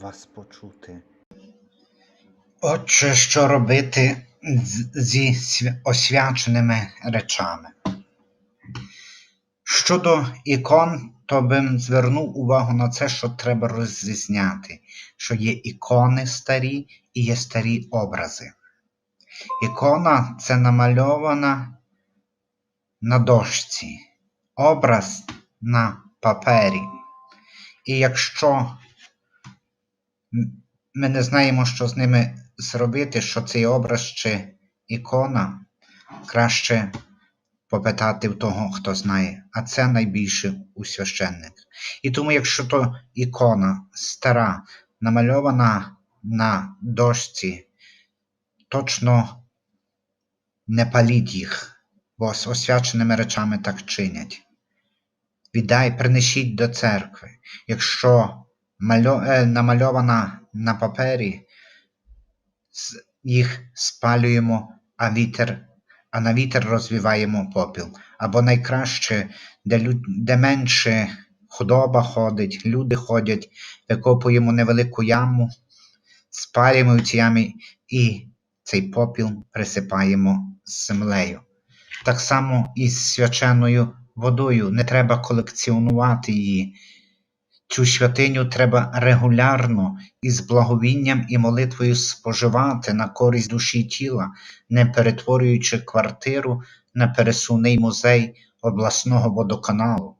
вас почути. Отже, що робити зі освяченими речами? Щодо ікон, то бим звернув увагу на це, що треба розрізняти, що є ікони старі і є старі образи. Ікона це намальована на дошці, образ на папері. І якщо ми не знаємо, що з ними зробити, що цей образ чи ікона, краще попитати в того, хто знає, а це найбільше у священника. І тому, якщо то ікона стара, намальована на дошці, точно не паліть їх, бо з освяченими речами так чинять. Віддай, принесіть до церкви. Якщо намальована на папері, їх спалюємо, а вітер, а на вітер розвіваємо попіл. Або найкраще, де, лю- де менше худоба ходить, люди ходять, викопуємо невелику яму, спалюємо в цій ямі і цей попіл присипаємо землею. Так само і з свяченою водою. Не треба колекціонувати її. Цю святиню треба регулярно із благовінням і молитвою споживати на користь душі й тіла, не перетворюючи квартиру на пересувний музей обласного водоканалу.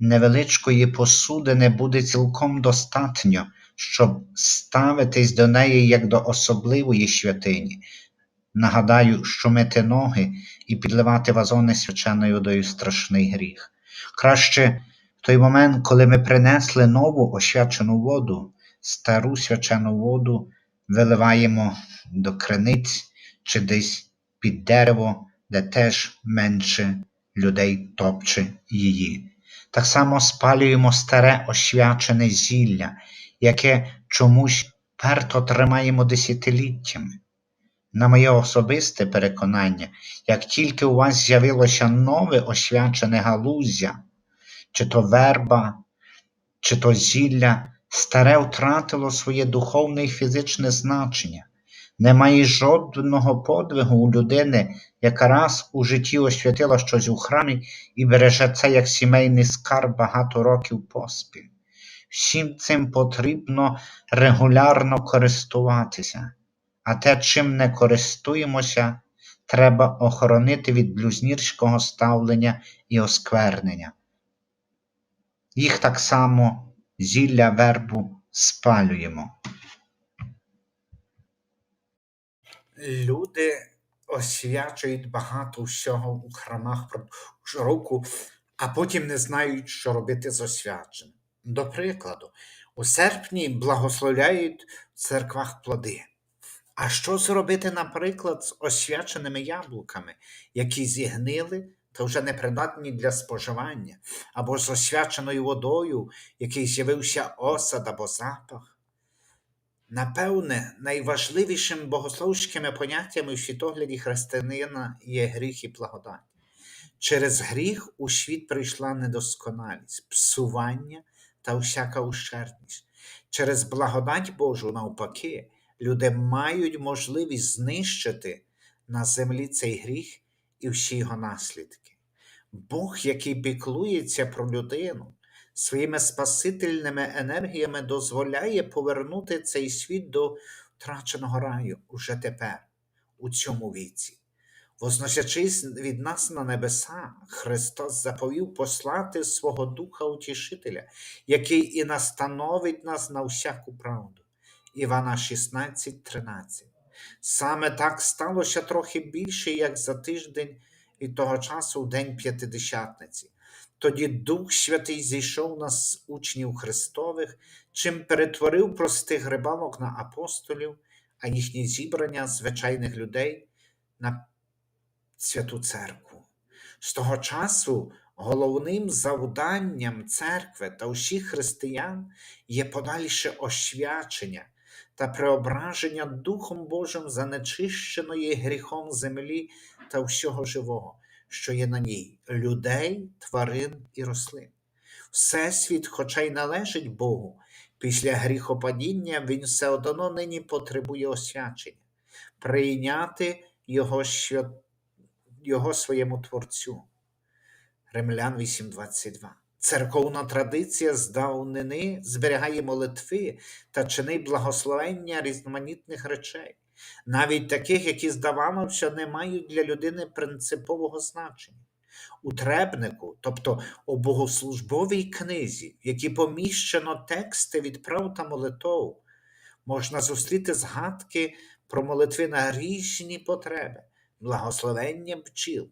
Невеличкої посудини буде цілком достатньо, щоб ставитись до неї як до особливої святині. Нагадаю, що мити ноги і підливати вазони свяченою водою страшний гріх. Краще той момент, коли ми принесли нову освячену воду, стару свячену воду виливаємо до криниць чи десь під дерево, де теж менше людей топче її. Так само спалюємо старе освячене зілля, яке чомусь перто тримаємо десятиліттями. На моє особисте переконання, як тільки у вас з'явилося нове освячене галуздя, чи то верба, чи то зілля, старе втратило своє духовне і фізичне значення. Немає жодного подвигу у людини, яка раз у житті освятила щось у храмі і береже це як сімейний скарб багато років поспіль. Всім цим потрібно регулярно користуватися, а те, чим не користуємося, треба охоронити від блюзнірського ставлення і осквернення. Їх так само зілля вербу спалюємо. Люди освячують багато всього у храмах року, а потім не знають, що робити з освяченим. До прикладу, у серпні благословляють в церквах плоди. А що зробити, наприклад, з освяченими яблуками, які зігнили та вже непридатні для споживання, або з освяченою водою, в якій з'явився осад або запах? Напевне, найважливішим богословськими поняттями в світогляді християнина є гріх і благодать. Через гріх у світ прийшла недосконалість, псування та всяка ущербність. Через благодать Божу, навпаки, люди мають можливість знищити на землі цей гріх і всі його наслідки. Бог, який піклується про людину, своїми спасительними енергіями дозволяє повернути цей світ до втраченого раю уже тепер, у цьому віці. Возносячись від нас на небеса, Христос заповів послати свого Духа Утішителя, який і настановить нас на всяку правду. Івана 16, 13. Саме так сталося трохи більше, як за тиждень від того часу в День П'ятидесятниці. Тоді Дух Святий зійшов на учнів Христових, чим перетворив простих рибалок на апостолів, а їхні зібрання звичайних людей на святу церкву. З того часу головним завданням церкви та усіх християн є подальше освячення та преображення Духом Божим занечищеної гріхом землі та всього живого, що є на ній людей, тварин і рослин. Всесвіт, хоча й належить Богу, Після гріхопадіння він все одно нині потребує освячення, прийняти його, його своєму Творцю. Римлян 8.22. Церковна традиція з давнини зберігає молитви та чини благословення різноманітних речей, навіть таких, які, здавалося, не мають для людини принципового значення. У требнику, тобто у богослужбовій книзі, в якій поміщено тексти відправ та молитов, можна зустріти згадки про молитви на різні потреби, благословення бджіл,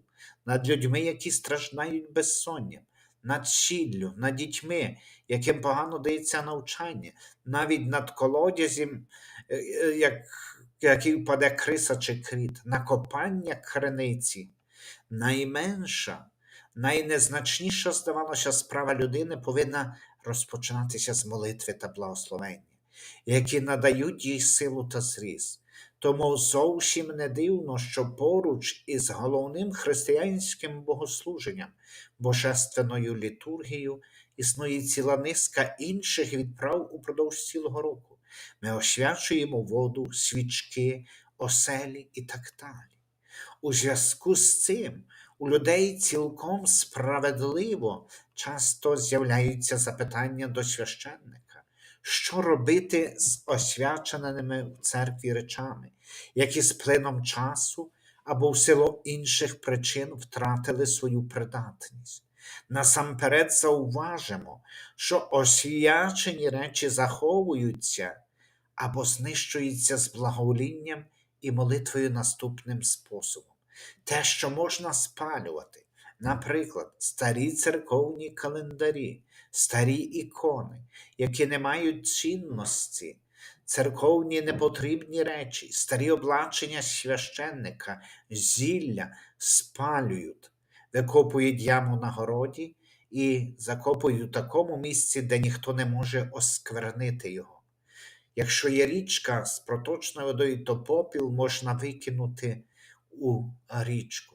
над людьми, які страждають безсонням, над сіллю, над дітьми, яким погано дається навчання, навіть над колодязем, е, е, як, який впаде криса чи кріт, на копання криниці. Найменша, найнезначніша, здавалося, справа людини повинна розпочинатися з молитви та благословення, які надають їй силу та зріст. Тому зовсім не дивно, що поруч із головним християнським богослуженням, божественною літургією, існує ціла низка інших відправ упродовж цілого року. Ми освячуємо воду, свічки, оселі і так далі. У зв'язку з цим у людей цілком справедливо часто з'являються запитання до священника, що робити з освяченими в церкві речами, які з плином часу або в силу інших причин втратили свою придатність. Насамперед зауважимо, що освячені речі заховуються або знищуються з благоволінням і молитвою наступним способом. Те, що можна спалювати, наприклад, старі церковні календарі, старі ікони, які не мають цінності, церковні непотрібні речі, старі облачення священника, зілля спалюють, викопують яму на городі і закопують у такому місці, де ніхто не може осквернити його. Якщо є річка з проточною водою, то попіл можна викинути у річку.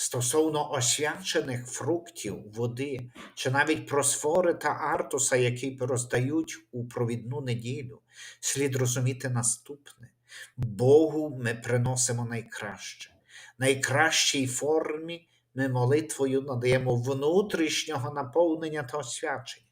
Стосовно освячених фруктів, води, чи навіть просфори та артуса, які роздають у провідну неділю, слід розуміти наступне: Богу ми приносимо найкраще. Найкращій формі ми молитвою надаємо внутрішнього наповнення та освячення.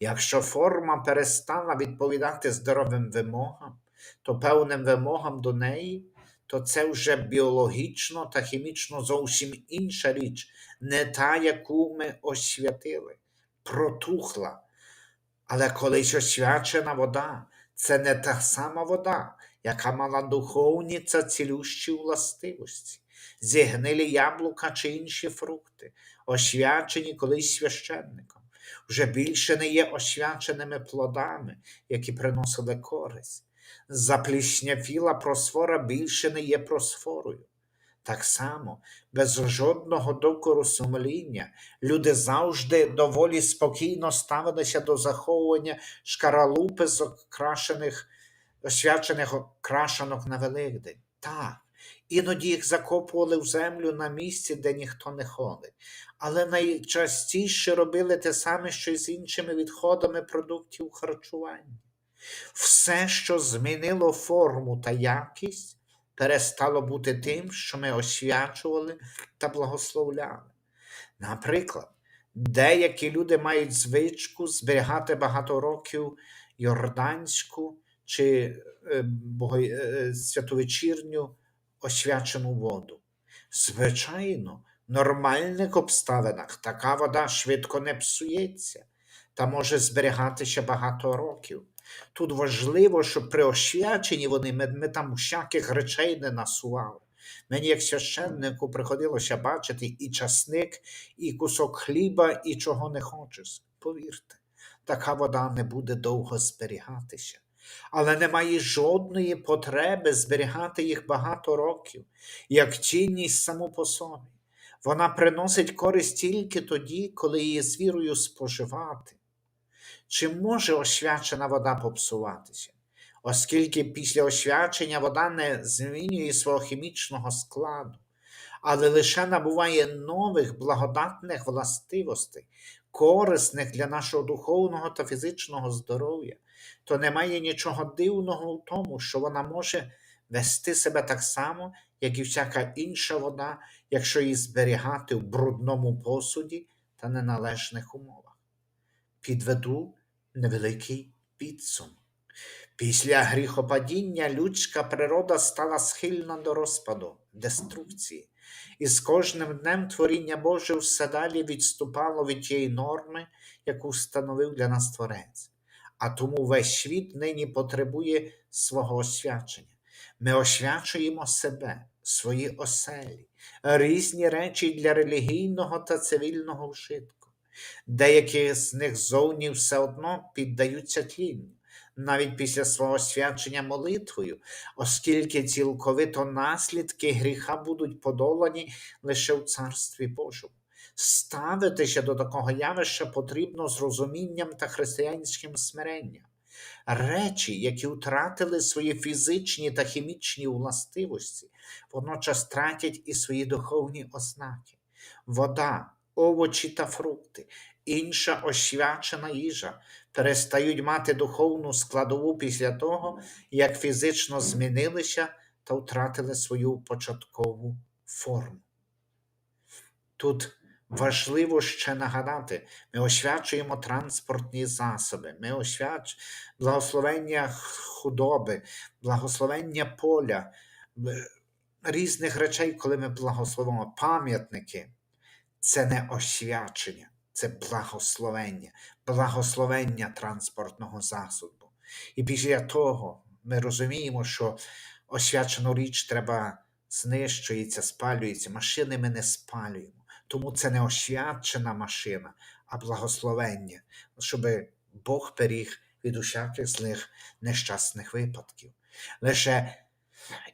Якщо форма перестала відповідати здоровим вимогам, то певним вимогам до неї, то це вже біологічно та хімічно зовсім інша річ, не та, яку ми освятили, протухла. Але колись освячена вода це не та сама вода, яка мала духовні та цілющі властивості, зігнилі яблука чи інші фрукти, освячені колись священником вже більше не є освяченими плодами, які приносили користь. Запліснявіла просфора більше не є просфорою. Так само, без жодного докору сумління, люди завжди доволі спокійно ставилися до заховування шкаралупи з окрашених, освячених окрашанок на Великдень. Так, Іноді їх закопували в землю на місці, де ніхто не ходить. Але найчастіше робили те саме, що й з іншими відходами продуктів харчування. Все, що змінило форму та якість, перестало бути тим, що ми освячували та благословляли. Наприклад, деякі люди мають звичку зберігати багато років йорданську чи е, е, святовечірню освячену воду. Звичайно, в нормальних обставинах така вода швидко не псується та може зберігатися багато років. Тут важливо, щоб при освяченні вони ми, ми там всяких речей не насували. Мені, як священнику, приходилося бачити і часник, і кусок хліба, і чого не хочеш. Повірте, така вода не буде довго зберігатися але немає жодної потреби зберігати їх багато років, як цінність саму по собі. Вона приносить користь тільки тоді, коли її з вірою споживати. Чи може освячена вода попсуватися? Оскільки після освячення вода не змінює свого хімічного складу, але лише набуває нових благодатних властивостей, корисних для нашого духовного та фізичного здоров'я, то немає нічого дивного в тому, що вона може вести себе так само, як і всяка інша вода, якщо її зберігати в брудному посуді та неналежних умовах. Підведу невеликий підсумок. Після гріхопадіння людська природа стала схильна до розпаду, деструкції, і з кожним днем творіння Боже все далі відступало від тієї норми, яку встановив для нас Творець. А тому весь світ нині потребує свого освячення. Ми освячуємо себе, свої оселі, різні речі для релігійного та цивільного вжитку. Деякі з них зовні все одно піддаються тлінню навіть після свого свячення молитвою, оскільки цілковито наслідки гріха будуть подолані лише в Царстві Божому. Ставитися до такого явища потрібно з розумінням та християнським смиренням. Речі, які втратили свої фізичні та хімічні властивості, водночас тратять і свої духовні ознаки. Вода, овочі та фрукти, інша освячена їжа перестають мати духовну складову після того, як фізично змінилися та втратили свою початкову форму. Тут важливо ще нагадати, ми освячуємо транспортні засоби, ми освячуємо благословення худоби, благословення поля, різних речей, коли ми благословимо пам'ятники. Це не освячення, це благословення, благословення транспортного засобу. І після того ми розуміємо, що освячену річ треба знищується, спалюється. Машини ми не спалюємо. Тому це не освячена машина, а благословення, щоб Бог беріг від усяких злих нещасних випадків. Лише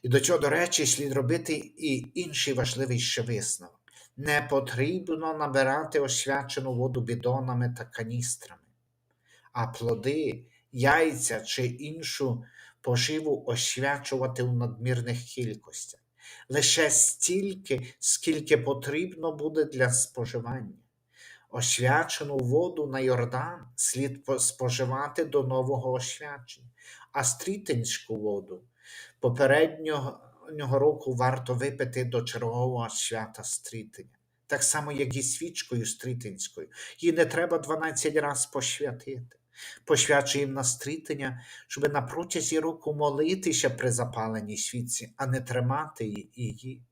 і до цього, до речі, слід робити і інший важливий ще висновок. Не потрібно набирати освячену воду бідонами та каністрами, а плоди, яйця чи іншу поживу освячувати у надмірних кількостях. Лише стільки, скільки потрібно буде для споживання. Освячену воду на Йордан слід споживати до нового освячення, а стрітинську воду попереднього нього року варто випити до чергового свята стрітення. Так само, як і свічкою стрітинською. Її не треба 12 разів посвятити. Посвячуємо на стрітення, щоб на протязі року молитися при запаленій свічці, а не тримати її.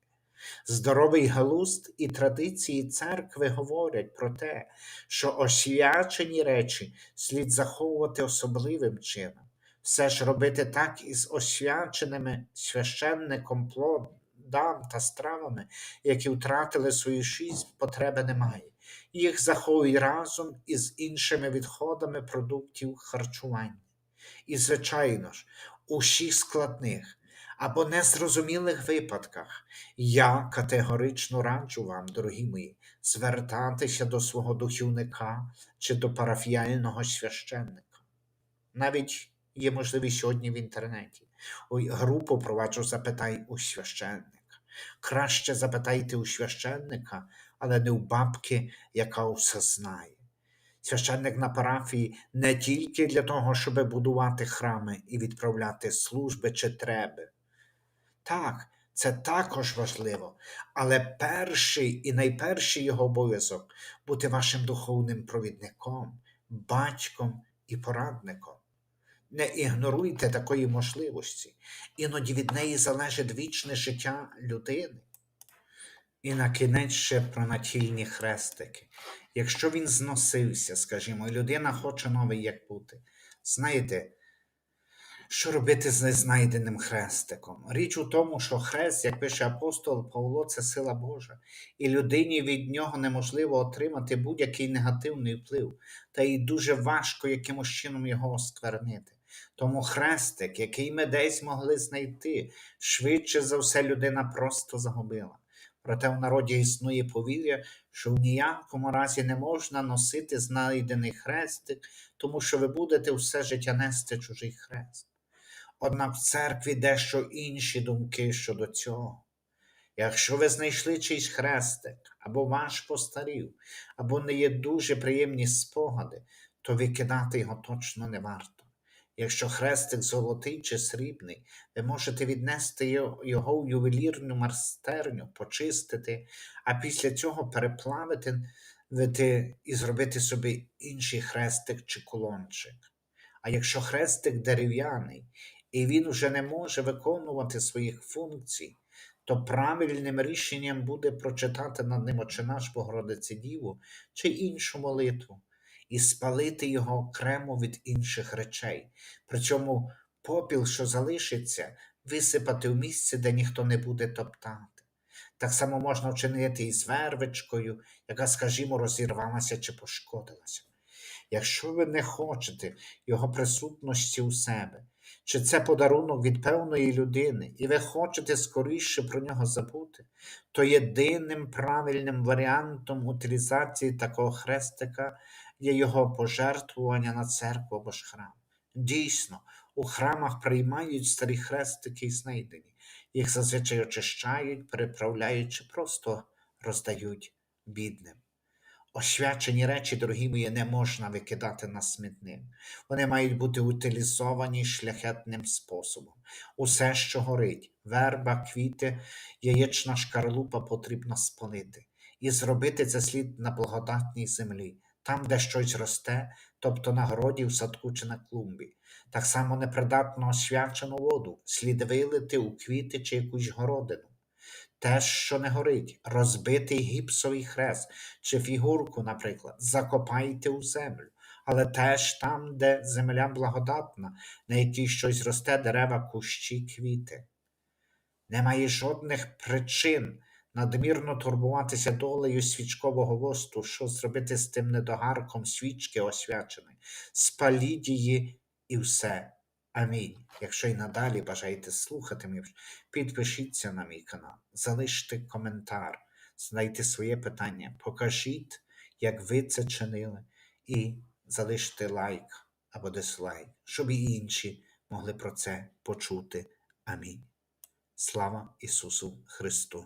Здоровий глузд і традиції церкви говорять про те, що освячені речі слід заховувати особливим чином. Все ж робити так із освяченими священником плодам та стравами, які втратили свою шість, потреби немає. Їх заховуй разом із іншими відходами продуктів харчування. І, звичайно ж, у всіх складних або незрозумілих випадках я категорично раджу вам, дорогі мої, звертатися до свого духівника чи до парафіяльного священника. Навіть є можливість сьогодні в інтернеті. Ой, групу проваджу запитай у священника. Краще запитайте у священника, але не у бабки, яка все знає. Священник на парафії не тільки для того, щоб будувати храми і відправляти служби чи треби. Так, це також важливо, але перший і найперший його обов'язок бути вашим духовним провідником, батьком і порадником. Не ігноруйте такої можливості, іноді від неї залежить вічне життя людини. І на кінець ще про натільні хрестики. Якщо він зносився, скажімо, і людина хоче новий як бути, знаєте, що робити з незнайденим хрестиком? Річ у тому, що хрест, як пише апостол Павло, це сила Божа, і людині від нього неможливо отримати будь-який негативний вплив, та й дуже важко якимось чином його осквернити. Тому хрестик, який ми десь могли знайти, швидше за все людина просто загубила. Проте в народі існує повір'я, що в ніякому разі не можна носити знайдений хрестик, тому що ви будете все життя нести чужий хрест. Однак в церкві дещо інші думки щодо цього. Якщо ви знайшли чийсь хрестик, або ваш постарів, або не є дуже приємні спогади, то викидати його точно не варто. Якщо хрестик золотий чи срібний, ви можете віднести його- в ювелірну майстерню, почистити, а після цього переплавити вити- і зробити собі інший хрестик чи кулончик. А якщо хрестик дерев'яний, і він уже не може виконувати своїх функцій, то правильним рішенням буде прочитати над ним «Отче наш Богородиці Діву чи іншу молитву і спалити його окремо від інших речей. При цьому попіл, що залишиться, висипати в місце, де ніхто не буде топтати. Так само можна вчинити і з вервичкою, яка, скажімо, розірвалася чи пошкодилася. Якщо ви не хочете його присутності у себе, чи це подарунок від певної людини, і ви хочете скоріше про нього забути, то єдиним правильним варіантом утилізації такого хрестика є його пожертвування на церкву або ж храм. Дійсно, у храмах приймають старі хрестики і знайдені, їх зазвичай очищають, переправляють чи просто роздають бідним. Освячені речі, дорогі мої, не можна викидати на смітник. Вони мають бути утилізовані шляхетним способом. Усе, що горить, верба, квіти, яєчна шкарлупа потрібно спалити. І зробити це слід на благодатній землі, там, де щось росте, тобто на городі, в садку чи на клумбі. Так само непридатно освячену воду слід вилити у квіти чи якусь городину. Те, що не горить, розбитий гіпсовий хрест чи фігурку, наприклад, закопайте у землю, але теж там, де земля благодатна, на якій щось росте дерева, кущі, квіти. Немає жодних причин надмірно турбуватися долею свічкового восту, що зробити з тим недогарком свічки освяченої. Спаліть її і все. Амінь. Якщо й надалі бажаєте слухати мене, підпишіться на мій канал, залиште коментар, знайте своє питання, покажіть, як ви це чинили, і залиште лайк або дизлайк, щоб і інші могли про це почути. Амінь. Слава Ісусу Христу!